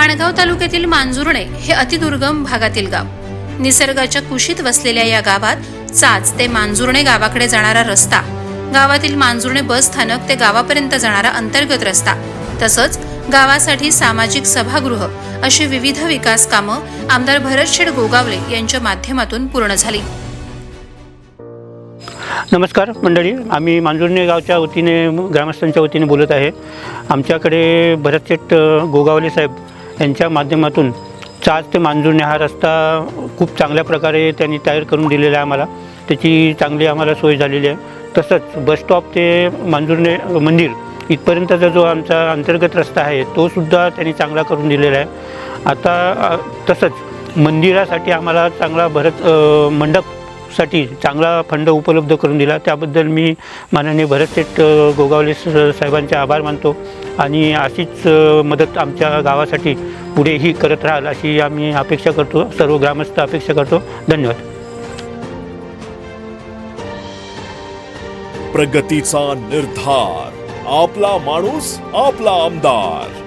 माणगाव तालुक्यातील मांजुर्णे हे अतिदुर्गम भागातील गाव. निसर्गाच्या कुशीत वसलेल्या या गावात चाच ते मांजुर्णे गावाकडे जाणारा रस्ता गावातील मांजुर्णे बस स्थानक ते गावापर्यंत जाणारा अंतर्गत रस्ता तसंच गावासाठी सामाजिक सभागृह अशी विविध विकास कामं आमदार भरतशेठ गोगावले यांच्या माध्यमातून पूर्ण झाली. नमस्कार मंडळी आम्ही मांजुर्णे गावच्या वतीने ग्रामस्थांच्या वतीने बोलत आहे. आमच्याकडे भरतशेठ गोगावले साहेब यांच्या माध्यमातून चाच ते मांजुर्णे हा रस्ता खूप चांगल्या प्रकारे त्यांनी तयार करून दिलेला आहे आम्हाला. त्याची चांगली आम्हाला सोय झालेली आहे. तसंच बसस्टॉप ते मांजुर्णे मंदिर इथपर्यंतचा जो आमचा अंतर्गत रस्ता आहे तो सुद्धा त्यांनी चांगला करून दिलेला आहे. आता तसंच मंदिरासाठी आम्हाला चांगला भरत मंडप साठी चांगला फंड उपलब्ध करून दिला. त्याबद्दल मी माननीय भरतशेठ अ, गोगावले स- साहेबांचे आभार मानतो आणि अशीच मदत आमच्या गावासाठी पुढेही करत राहाल अशी आम्ही अपेक्षा करतो. सर्व ग्रामस्थ अपेक्षा करतो. धन्यवाद. प्रगतीचा निर्धार. आपला माणूस आपला आमदार.